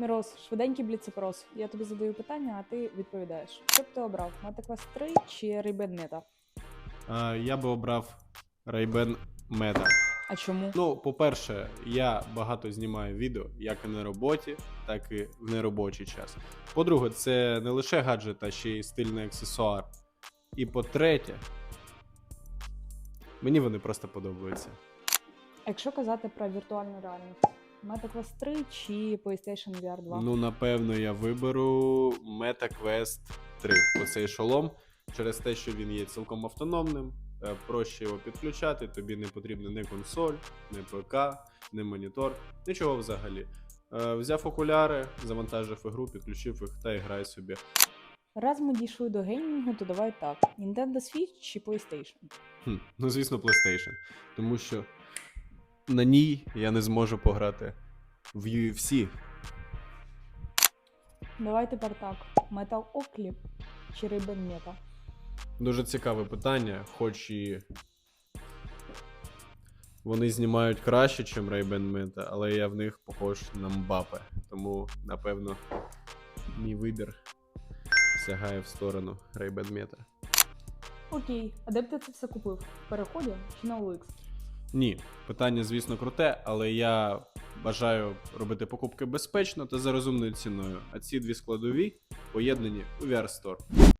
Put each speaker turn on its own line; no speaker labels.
Мірос, швиденький бліцепрос. Я тобі задаю питання, а ти відповідаєш. Що б ти обрав? Quest 3 чи Ray-Ban Meta?
Е, я би обрав Ray-Ban Meta.
А чому?
Ну, по-перше, я багато знімаю відео як і на роботі, так і в неробочий час. По-друге, це не лише гаджет, а ще й стильний аксесуар. І по-третє, мені вони просто подобаються.
Якщо казати про віртуальну реальність? Meta Quest 3 чи PlayStation VR 2?
Ну, напевно, я виберу Meta Quest 3. Оцей шолом, через те, що він є цілком автономним, е, проще його підключати, тобі не потрібна ні консоль, ні ПК, ні монітор, нічого взагалі. Е, Взяв окуляри, завантажив ігру, підключив їх та грай собі.
Раз ми дійшли до геймінгу, то давай так: Nintendo Switch чи PlayStation?
Хм, ну, звісно, PlayStation. Тому що на ній я не зможу пограти в UFC.
Давай тепер так: Metal Oakley чи Ray-Ban Meta?
Дуже цікаве питання, хоч і вони знімають краще, ніж Ray-Ban Meta, але я в них похож на Мбапе. Тому, напевно, мій вибір сягає в сторону Ray-Ban Meta.
Окей, а де б ти це все купив? В переході чи на OLX?
Ні, питання, звісно, круте, але я бажаю робити покупки безпечно та за розумною ціною. А ці дві складові поєднані у VR Store.